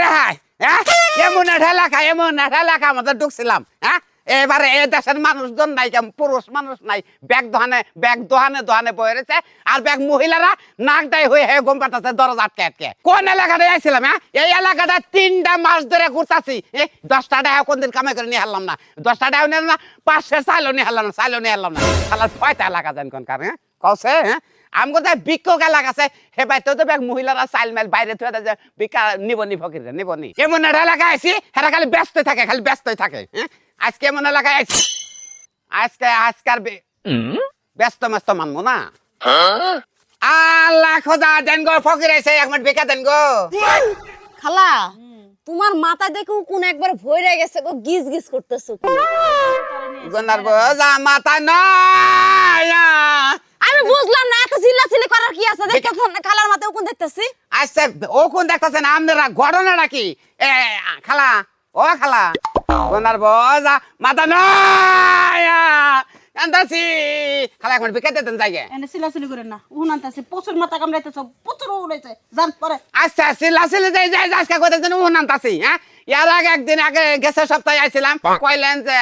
রে হ্যাঁ এমন একটা এলাকা এমন একটা এলাকা আমাদের ঢুকছিলাম হ্যাঁ এবারে এ দেশের মানুষজন নাই কেমন? পুরুষ মানুষ নাই। ব্যাগ দোহানে ব্যাগ দোহানে দোহানে বয়ে রয়েছে। আর ব্যাগ মহিলারা নাক দায় হয়ে হয়ে গম পাঠাচ্ছে দরজা আটকে আটকে। কোন এলাকাটায় আইছিলাম হ্যাঁ এই এলাকাটা তিনটা মাস ধরে ঘুরতাছি দশটা টাকা কোনদিন কামাই করে নিয়ে হারলাম না। দশটা টাকা নিয়ে না পাঁচশো চাইলো নিয়ে হারলাম না, চাইলো নিয়ে হারলাম না। শালার পয়তা এলাকা জান কোন কারণে কছে হ্যাঁ আমগো তাই বিক্ষোভ এলাকা আছে হে বাইতে তো ব্যাগ মহিলারা চাইল মেল বাইরে থুয়ে দেয় বিকা নিবনি ফকিরে নিবনি এমন একটা এলাকায় হেরা খালি ব্যস্ত থাকে খালি ব্যস্তই থাকে হ্যাঁ আজকে এমন এলাকায় আইছি? আজকে আজকার ব্যস্ত ব্যস্ত মানবো না? আল্লাহ খোদা দেন গো ফকির এসে এক মিনিট বেকা দেন গো। খালা তোমার মাথা দেখেও কোন একবার ভরে গেছে গো গিজ গিজ করতেছো গনার বোঝা মাথা নয় আমি বুঝলাম না এত করার কি আছে? দেখতেছ না? খালার মাথায় কোন দেখতেছি। আচ্ছা ও কোন দেখতেছেন আপনারা ঘটনাটা কি? এ খালা ও খালা। গনার বোঝা মাথা নয়। আন্দাসি খালা এখন বিকাতে দেন জায়গা এনে সিলাসিলি করেন না। উহুন আনতেছে। প্রচুর মাথা কামড়াইতেছ প্রচুর উড়াইছে যান পরে। আচ্ছা সিলা সিলে যাই যাই আজকে উন আনতাছি হ্যাঁ? এর আগে একদিন আগে গেছে সপ্তাহে আইছিলাম কইলেন যে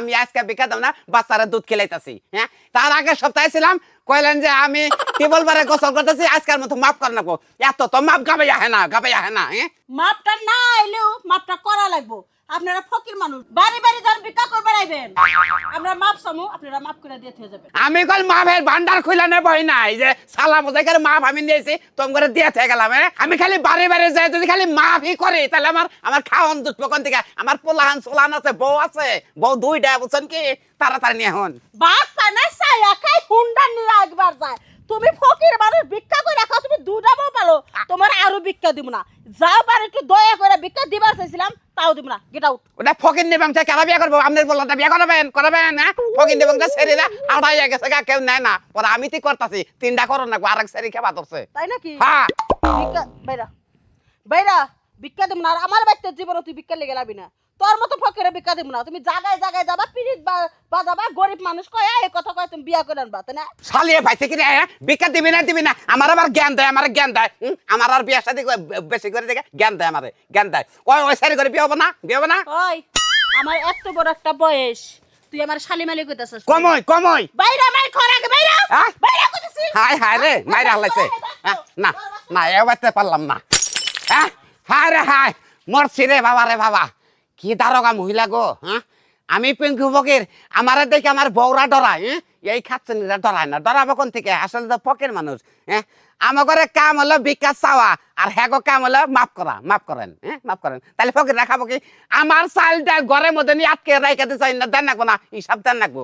আমি আজকে দাম না, বাচ্চারা দুধ খেলাইতেছি হ্যাঁ? তার আগে সপ্তাহে ছিলাম, কইলেন যে আমি টেবল বারে গোসল করতেছি, আজকের মতো মাফ কর না এত তো মাপ গাবে আহে না গাবে আহে না হ্যাঁ? মাপটা না এলেও মাপটা করা লাগবো। আপনারা ফকির মানুষ, বাড়ি বাড়ি যান আমরা মাপ সামু আপনারা মাপ করে দিয়ে যাবেন। আমি কল মাপের ভান্ডার খুলে নেবই নাই যে সালা মোজাইকার মাপ আমি নিয়েছি তোম করে দিয়ে থেকে গেলাম হ্যাঁ? আমি খালি বাড়ি বাড়ি যাই যদি খালি মাফই করি তাহলে আমার আমার খাওয়ান দুধ কোন থেকে আমার পোলাহান সোলান আছে বউ আছে বউ দুইটা বুঝছেন কি? তাড়াতাড়ি নিয়ে হন বাপ পানা সায়া খাই হুন্ডা নিয়ে একবার যায়। তুমি ফকির মানুষ ভিক্ষা করে রাখো তুমি দুটা বউ পালো। তোমার আরও ভিক্ষা দিব না। যাও পারে একটু দয়া করে ভিক্ষা দিবার চাইছিলাম তাও দিব না গেট আউট ওটা ফকির নিবাং কেন বিয়ে করব আপনার বললাম বিয়ে করাবেন করাবেন হ্যাঁ? ফকির নিবাংটা সেরে না আড়াই গেছে গা কেউ নেয় না। পরে আমি তো করতাছি তিনটা করো না আরেক সেরি খেবা ধরছে। তাই নাকি? হ্যাঁ। বাইরা। বাইরা ভিক্ষা দিব না আর আমার বাচ্চার জীবন তুই ভিক্ষা লেগে লাবি না। তোর মতো ফকিরে বিকা দিব না। তুমি জায়গায় জায়গায় যাবা পিরিত বাজাবা গরিব মানুষ কয় এই কথা কয় তুমি বিয়া করে আনবা তাই না? শালিয়ে ভাইছে কি রে হ্যাঁ? ভিক্ষা দিবি না দিবি না। আমার আবার জ্ঞান দেয় আমার জ্ঞান দেয়? আমার আর বিয়ে শাদি বেশি করে দেখে জ্ঞান দেয় আমার জ্ঞান দেয়। ওই ওই সারি করে বিয়ে হব না বিয়ে হব না? ওই আমার এত বড় একটা বয়স তুই আমার শালিমালি কইতাছস কমই কমই। বাইরে মাই আগে বাইরা। হ্যাঁ? বাইরা কইতাছি। হাই হাই রে মাইরা হালাইছে। হ্যাঁ, না না এ বাড়তে পারলাম না। হ্যাঁ হাই রে হাই মরছি রে বাবা রে বাবা। কি দারোগা মহিলা গো হ্যাঁ আমি পিঙ্কু ফকির আমার দেখে আমার বউরা ডরায় হ্যাঁ? এই খাচ্ছেনিরা ডরায় না, ডরাবো কোন থেকে? আসলে তো ফকির মানুষ হ্যাঁ? আমার ঘরে কাম হলো বিকাশ চাওয়া, আর হ্যাগো কাম হলো মাফ করা, মাফ করেন হ্যাঁ? মাফ করেন। তাহলে ফকির রাখাবো কি? আমার চাল ডাল ঘরের মধ্যে নিয়ে আটকে রাইখাতে চাই না দেন রাখব না, হিসাব দেন রাখব